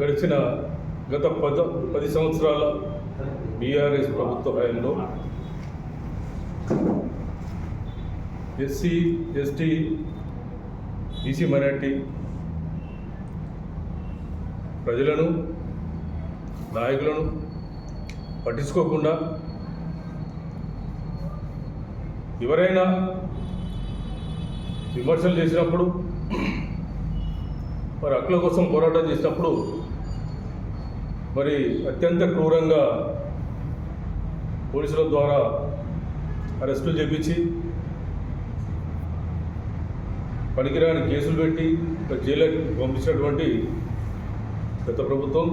గడిచిన గత పద పది సంవత్సరాల బీఆర్ఎస్ ప్రభుత్వ హయాంలో ఎస్సీ ఎస్టీ బీసీ మైనార్టీ ప్రజలను నాయకులను పట్టించుకోకుండా ఎవరైనా విమర్శలు చేసినప్పుడు మరి హక్కుల కోసం పోరాటం చేసినప్పుడు మరి అత్యంత క్రూరంగా పోలీసుల ద్వారా అరెస్టులు చేపించి పనికిరాని కేసులు పెట్టి జైలుకి పంపించినటువంటి గత ప్రభుత్వం.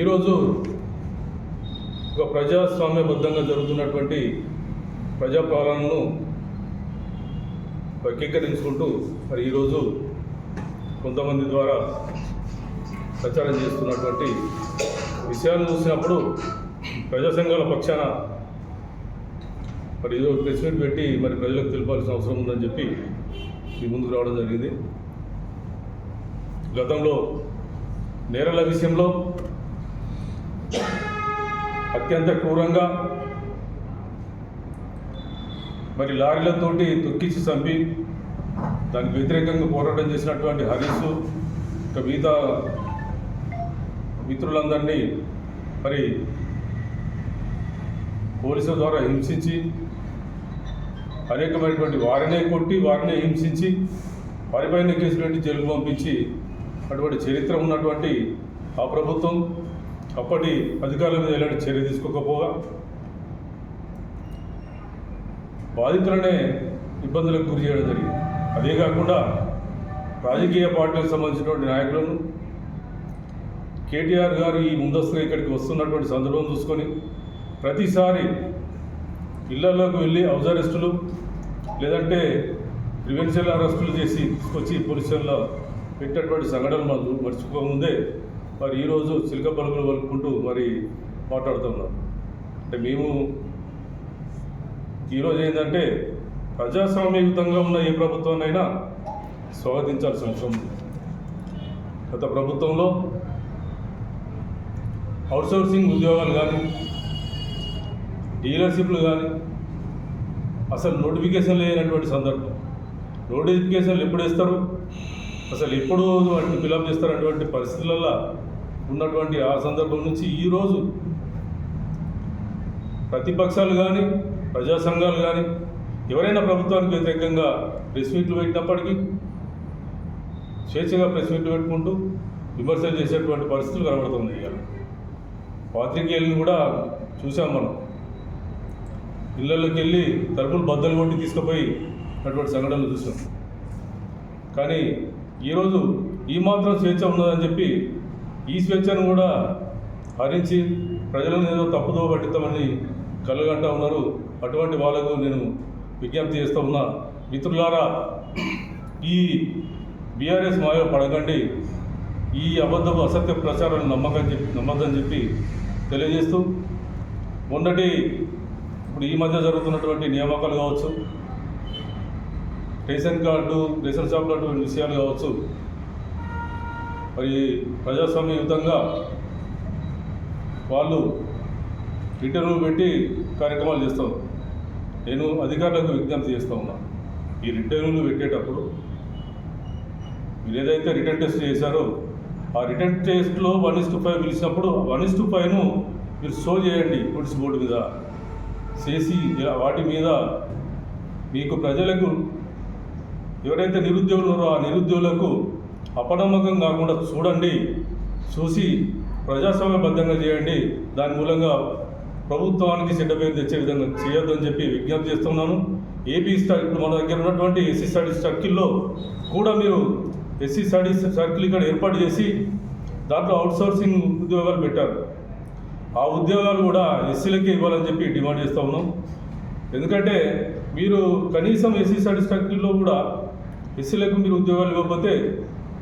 ఈరోజు ఒక ప్రజాస్వామ్యబద్ధంగా జరుగుతున్నటువంటి ప్రజాపాలనను వర్గీకరించుకుంటూ మరి ఈరోజు కొంతమంది ద్వారా ప్రచారం చేస్తున్నటువంటి విషయాలు చూసినప్పుడు ప్రజా సంఘాల పక్షాన మరి ఏదో ప్రెస్ మీట్ పెట్టి మరి ప్రజలకు తెలిపాల్సిన అవసరం ఉందని చెప్పి మీ ముందుకు రావడం జరిగింది. గతంలో నేరాల విషయంలో అత్యంత క్రూరంగా మరి లారీలతోటి తొక్కించి చంపి దానికి వ్యతిరేకంగా పోరాటం చేసినటువంటి హరీష్ ఇంకా మిగతా మిత్రులందరినీ మరి పోలీసుల ద్వారా హింసించి అనేకమైనటువంటి వారినే కొట్టి వారినే హింసించి వారిపైన కేసులు పెట్టి జైలుకు పంపించి అటువంటి చరిత్ర ఉన్నటువంటి ఆ ప్రభుత్వం అప్పటి అధికారుల మీద ఎలాంటి చర్య తీసుకోకపోగా బాధితులనే ఇబ్బందులకు గురి చేయడం జరిగింది. అదే కాకుండా రాజకీయ పార్టీలకు సంబంధించినటువంటి నాయకులను కేటీఆర్ గారు ఈ ముందస్తుగా ఇక్కడికి వస్తున్నటువంటి సందర్భం చూసుకొని ప్రతిసారి ఇళ్ళలోకి వెళ్ళి హౌస్ అరెస్టులు లేదంటే ప్రివెన్షియల్ అరెస్టులు చేసి తీసుకొచ్చి పోలీసుల్లో పెట్టినటువంటి సంఘటనలు మనం మర్చిపోకముందే మరి ఈరోజు చిలక పలుకులు పలుకుంటూ మరి మాట్లాడుతున్నాం అంటే మేము ఈరోజు ఏంటంటే ప్రజాస్వామ్యయుతంగా ఉన్న ఏ ప్రభుత్వాన్నైనా స్వాగతించాల్సిన అవసరం ఉంది. గత ప్రభుత్వంలో అవుట్సోర్సింగ్ ఉద్యోగాలు కానీ డీలర్షిప్లు కానీ అసలు నోటిఫికేషన్ లేనటువంటి సందర్భం. నోటిఫికేషన్లు ఎప్పుడు ఇస్తారు? అసలు ఎప్పుడు వాటిని ఫిలప్ చేస్తారు అటువంటి పరిస్థితులలో ఉన్నటువంటి ఆ సందర్భం నుంచి ఈరోజు ప్రతిపక్షాలు కానీ ప్రజా సంఘాలు కానీ ఎవరైనా ప్రభుత్వానికి వ్యతిరేకంగా ప్రెస్ మీట్లు పెట్టినప్పటికీ స్వేచ్ఛగా ప్రెస్ మీట్లు పెట్టుకుంటూ విమర్శలు చేసేటువంటి పరిస్థితులు కనబడుతుంది ఇవాళ. పాత్రికేయులను కూడా చూసాం మనం. ఇళ్ళల్లోకి వెళ్ళి తలుపులు బద్దలు కొట్టి తీసుకుపోయి అటువంటి సంఘటనలు చూసాం. కానీ ఈరోజు ఈ మాత్రం స్వేచ్ఛ ఉన్నదని చెప్పి ఈ స్వేచ్ఛను కూడా హరించి ప్రజలను ఏదో తప్పుదో పట్టిస్తామని కలగంటా ఉన్నారు. అటువంటి వాళ్ళకు నేను విజ్ఞప్తి చేస్తూ ఉన్నా. మిత్రులారా ఈ బీఆర్ఎస్ మాయో పడకండి. ఈ అబద్ధపు అసత్య ప్రచారాన్ని నమ్మకం చెప్పి నమ్మద్దని చెప్పి తెలియజేస్తూ మొన్నటి ఇప్పుడు ఈ మధ్య జరుగుతున్నటువంటి నియామకాలు కావచ్చు రేషన్ కార్డు రేషన్ షాప్లో అటువంటి విషయాలు కావచ్చు మరి ప్రజాస్వామ్యయుతంగా వాళ్ళు ఇంటర్వ్యూ పెట్టి కార్యక్రమాలు చేస్తాం. నేను అధికారులకు విజ్ఞప్తి చేస్తూ ఉన్నా. ఈ ఇంటర్వ్యూలు పెట్టేటప్పుడు మీరు ఏదైతే రిటర్న్ టెస్ట్ చేశారో ఆ రిటర్న్ టెస్ట్లో వన్ ఇస్ టు ఫైవ్ పిలిచినప్పుడు వన్ ఇస్ టు ఫైవ్ను మీరు షో చేయండి నోటీస్ బోర్డు మీద. చేసి ఇలా వాటి మీద మీకు ప్రజలకు ఎవరైతే నిరుద్యోగులు ఉన్నారో ఆ నిరుద్యోగులకు అపనమ్మకం కాకుండా చూడండి చూసి ప్రజాస్వామ్యబద్ధంగా చేయండి. దాని మూలంగా ప్రభుత్వానికి చెడ్డ పేరు తెచ్చే విధంగా చేయొద్దని చెప్పి విజ్ఞప్తి చేస్తున్నాను. ఏపీ స్టా ఇప్పుడు మన దగ్గర ఉన్నటువంటి ఎస్సీ స్టడీ సర్కిల్లో కూడా మీరు ఎస్సీ స్టడీస్ సర్కిల్ ఇక్కడ ఏర్పాటు చేసి దాంట్లో అవుట్సోర్సింగ్ ఉద్యోగాలు పెట్టారు. ఆ ఉద్యోగాలు కూడా ఎస్సీలకే ఇవ్వాలని చెప్పి డిమాండ్ చేస్తూ ఉన్నాం. ఎందుకంటే మీరు కనీసం ఎస్సీ స్టడీస్ సర్కిల్లో కూడా ఎస్సీలకు మీరు ఉద్యోగాలు ఇవ్వకపోతే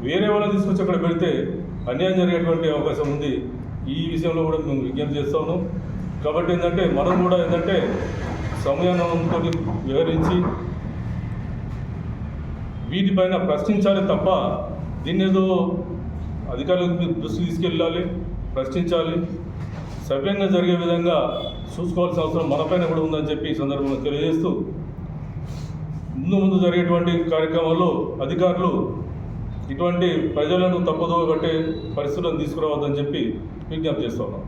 వేరే వాళ్ళని తీసుకొచ్చి అక్కడ పెడితే అన్యాయం జరిగేటువంటి అవకాశం ఉంది. ఈ విషయంలో కూడా మేము విజ్ఞప్తి చేస్తూ ఉన్నాం. కాబట్టి ఏంటంటే మనం కూడా ఏంటంటే సమయానంతో వివరించి వీటిపైన ప్రశ్నించాలి తప్ప దీన్ని ఏదో అధికారులకు దృష్టి తీసుకెళ్ళాలి ప్రశ్నించాలి. సవ్యంగా జరిగే విధంగా చూసుకోవాల్సిన అవసరం మనపైన కూడా ఉందని చెప్పి ఈ సందర్భంగా తెలియజేస్తూ ముందు ముందు జరిగేటువంటి కార్యక్రమాల్లో అధికారులు ఇటువంటి ప్రజలను తప్పుదోవ పట్టే పరిస్థితులను తీసుకురావద్దని చెప్పి విజ్ఞప్తి చేస్తున్నాం